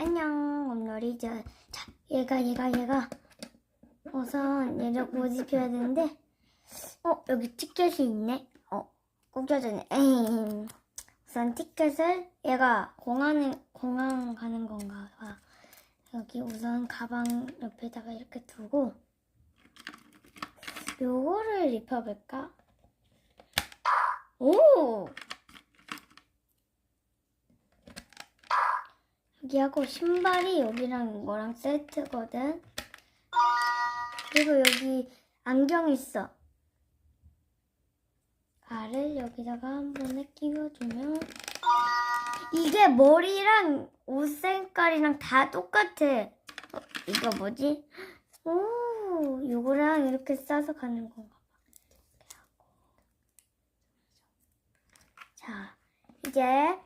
안녕, 옴놀이. 저, 자, 얘가, 얘가, 얘가. 우선 얘를 모집해야 되는데, 어, 여기 티켓이 있네. 어, 꾸겨졌네. 에이. 우선 티켓을 얘가 공항에, 공항 가는 건가 봐. 여기 우선 가방 옆에다가 이렇게 두고, 요거를 입혀볼까? 오! 여기하고 신발이 여기랑 이거랑 세트거든. 그리고 여기 안경 있어. 알을 여기다가 한 번에 끼워주면 이게 머리랑 옷 색깔이랑 다 똑같아. 어, 이거 뭐지? 오, 이거랑 이렇게 싸서 가는 건가 봐. 자, 이제